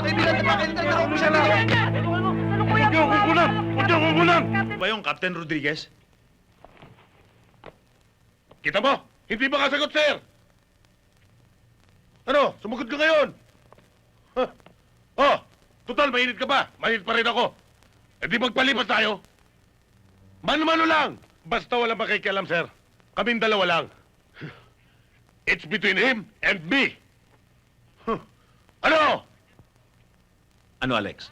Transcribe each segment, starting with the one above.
Kaibigan, napakailan na ako siya na. Huwag niyo kukulang! Huwag niyo! Ba yung Captain Rodriguez? Kita mo? Hindi ba kasagot, sir? Ano? Sumagot ka ngayon? Huh? Oh, total, mainit ka ba? Mainit pa rin ako. E di magpalipas tayo. Mano-mano lang. Basta wala makikialam, sir. Kaming dalawa lang. It's between him and me. Huh. Ano? Ano, Alex?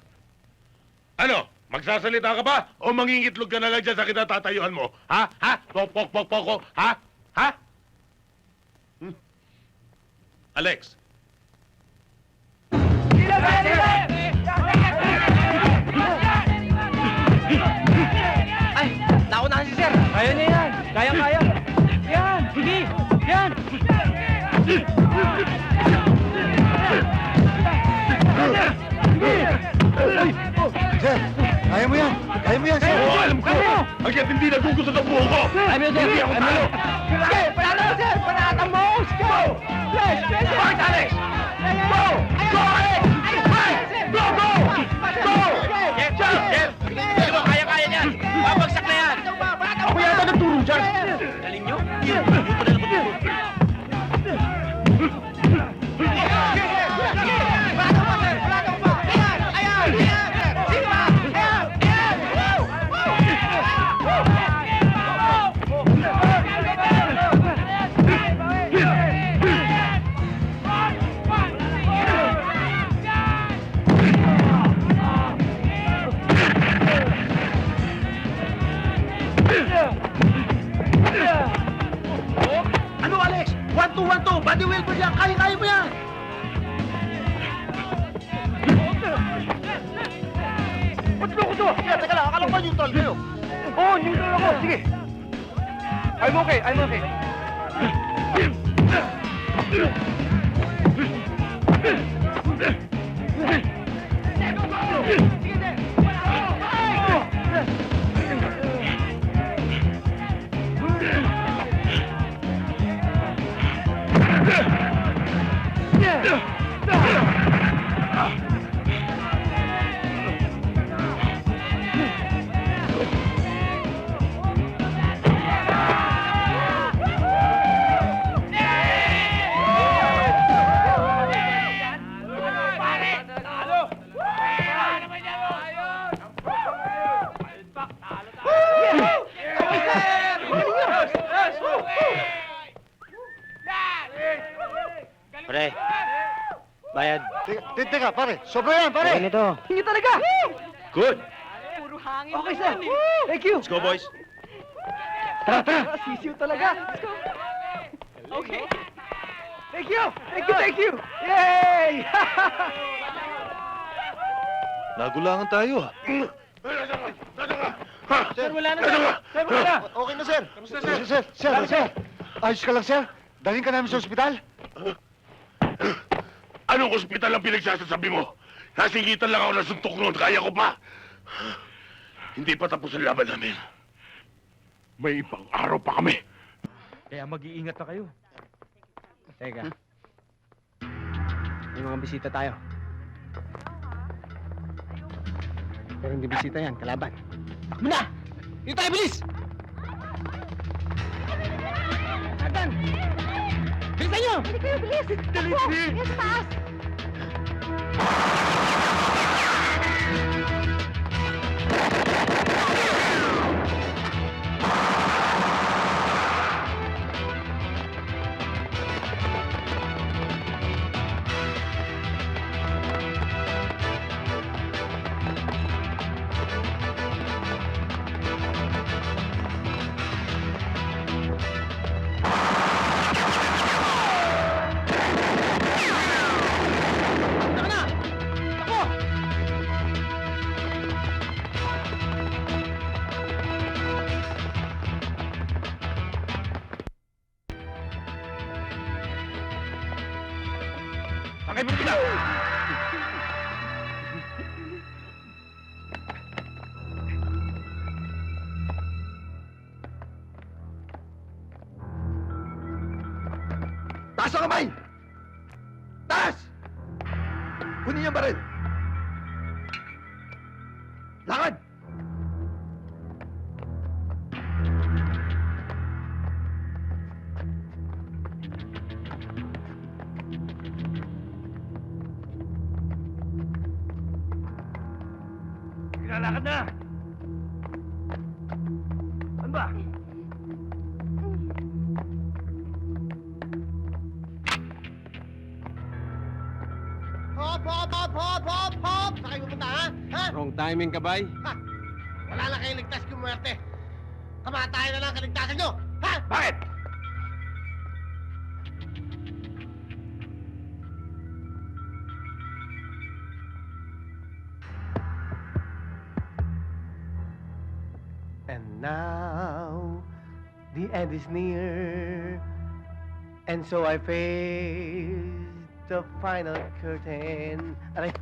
Ano? Magsasalita ka ba? O mangingitlog ka na lang dyan sa kinatatayuan mo? Ha? Ha? Pok, pok, pok, pok, pok. Ha? Ha? Alex, Ay, Hanggat hindi nagugusto ng buho ko. Ay, sir. Hindi ako talo. Sige, panalo, sir. Panatang mo. Go. Yes, yes, ba neutral kayo? Oo, oh, neutral ako. Sige. I'm okay, I'm okay. Teka, te- teka, pare. Sobra yan, pare. nito. Hindi talaga. good. Okay, sir. Thank you. Let's go, boys. Tara, tara. Sisiw talaga. Okay. Thank you. Thank you, thank you. Yay! Nagulangan tayo, ah. Sir, wala na, sir. Sir, wala na. Okay na, sir. Kamusta, sir? Sir, sir, sir. Ayos ka lang, sir. Dalhin ka namin sa ospital. Anong ospital ang pinagsasasabi mo? Nasingitan lang ako ng suntok noon, kaya ko pa. Hindi pa tapos ang laban namin. May ibang araw pa kami. Kaya mag-iingat na kayo. Teka. May mga bisita tayo. Pero hindi bisita yan, kalaban. Takbo na! Dito tayo, bilis! Nathan! Bilisan nyo! Hindi kayo, bilis! Takbo! Yan sa taas! Taas ang kamay! Taas! Kunin niyo ba rin? Lakad! Lalakad na! Ha? Ha? Wrong timing ka, bay. Wala na kayong ligtas kung muerte. Kamatayan na lang ang kaligtasan nyo! Ha? Bakit? And now, the end is near. And so I face the final curtain. Aray.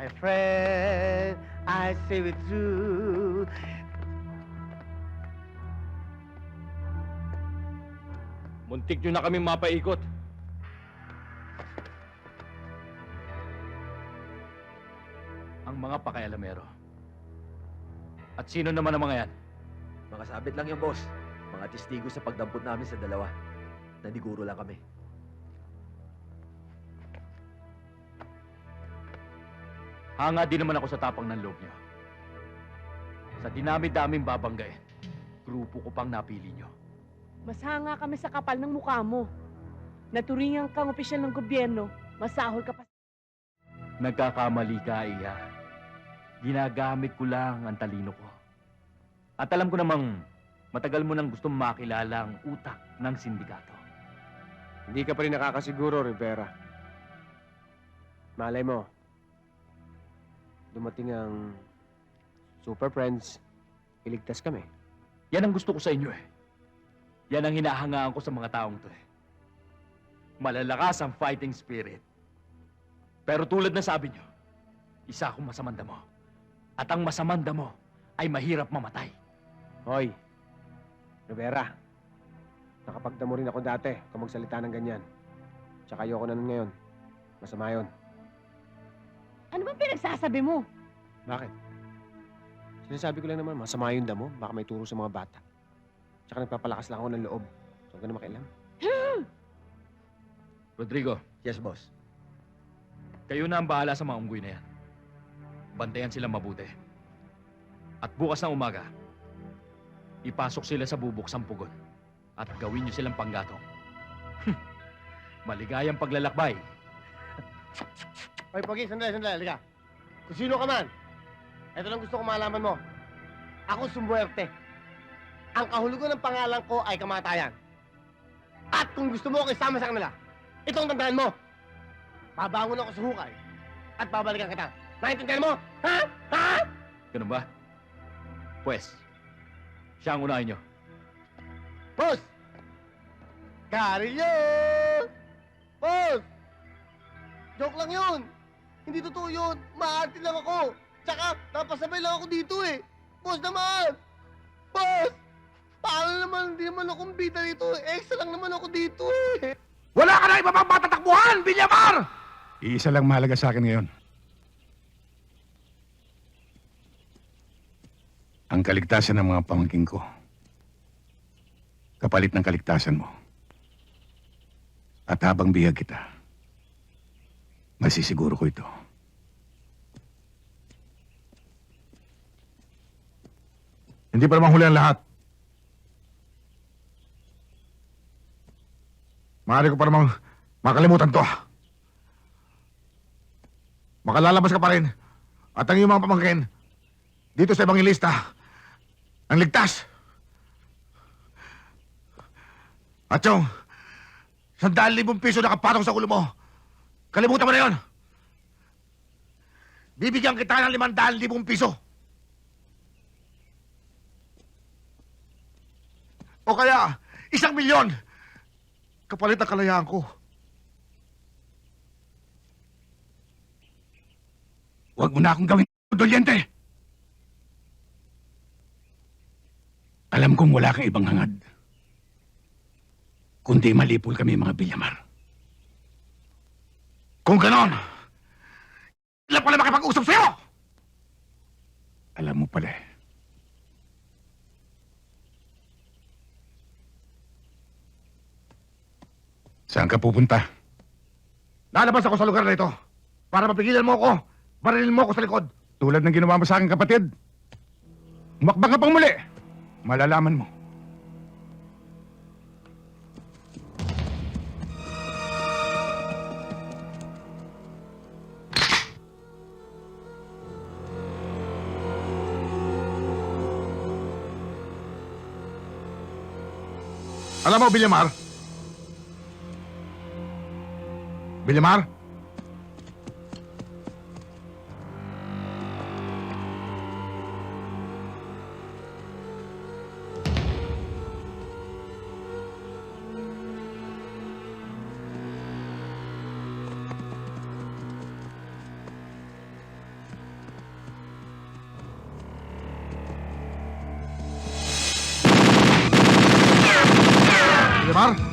My friend, I say it true. Muntik nyo na kami mapaikot. Ang mga pakialamero. At sino naman ang mga yan? Mga sabit lang yung boss. Mga testigo sa pagdampot namin sa dalawa. Naniguro lang kami. Hanga din naman ako sa tapang ng loob nyo. Sa dinami-daming babanggain, grupo ko pang napili nyo. Mas hanga kami sa kapal ng mukha mo. Naturingan kang opisyal ng gobyerno, masahol ka pa. Nagkakamali ka, Iya. Ginagamit ko lang ang talino ko. At alam ko namang matagal mo nang gustong makilala ang utak ng sindikato. Hindi ka pa rin nakakasiguro, Rivera. Malay mo, dumating ang Super Friends, iligtas kami. Yan ang gusto ko sa inyo eh. Yan ang hinahangaan ko sa mga taong to eh. Malalakas ang fighting spirit. Pero tulad na sabi nyo, isa akong masamang damo. At ang masamang damo ay mahirap mamatay. Hoy, Rivera, nakapagdamo rin ako dati kung magsalita ng ganyan. Tsaka ayoko na nun ngayon. Masama yun. Ano bang pinagsasabi mo? Bakit? Sinasabi ko lang naman, masama yung damo. Baka may turo sa mga bata. Tsaka nagpapalakas lang ako ng loob. So, huwag ka na makialam. Rodrigo, Yes, boss. kayo na ang bahala sa mga unggoy na yan. Bantayan sila mabuti. At bukas na umaga, ipasok sila sa bubuksang pugon at gawin niyo silang panggatong. Maligayang paglalakbay. Hoy, Pogi, sandali, sandali, halika. Kung sino ka man, ito lang gusto ko malaman mo. Ako sumuwerte. Ang kahulugan ng pangalan ko ay kamatayan. At kung gusto mo ako isama sa kanila, itong tandaan mo. Babangon ako sa hukay at babalikan kita. Naintindihan mo? Ha? Ha? Ganun ba? Pwes, siya ang unahin niyo. Boss! Karilyo! Boss! Joke lang yun! Hindi totoo yun! Maarte lang ako! Tsaka, napasabay lang ako dito eh! Boss naman! Boss! Paano naman, hindi naman akong bida dito. Extra lang naman ako dito eh. Wala ka na iba pang patatakbuhan, Bilyamar! Iisa lang mahalaga sa akin ngayon. Ang kaligtasan ng mga pamangking ko. Kapalit ng kaligtasan mo. At habang bihag kita, masisiguro ko ito. Hindi pa naman huli ang lahat. Maaari ko pa namang makalimutan to. Makalalabas ka pa rin. At ang iyong mga pamangkin, dito sa ibang lista, ang ligtas. At yung, sandaan libong piso nakapatong sa ulo mo. Kalimutan mo na yon. Bibigyan kita ng limandaan libong piso. O kaya, isang milyon. Kapalit ang kalayaan ko. Huwag mo na akong gawin, Dolyente. Alam kong wala kang ibang hangad. kundi malipol kami mga Bilyamar. Kung ganon, ilan pala makipag-usap sa'yo? Alam mo pala eh. Saan ka pupunta? Lalabas ako sa lugar na ito para mapigilan mo ako. Barilin mo ako sa likod. Tulad ng ginawa mo sa akin kapatid. Umakbang ka pang muli. Malalaman mo. Alam mo, Bilyamar? Bilyamar? Bilyamar?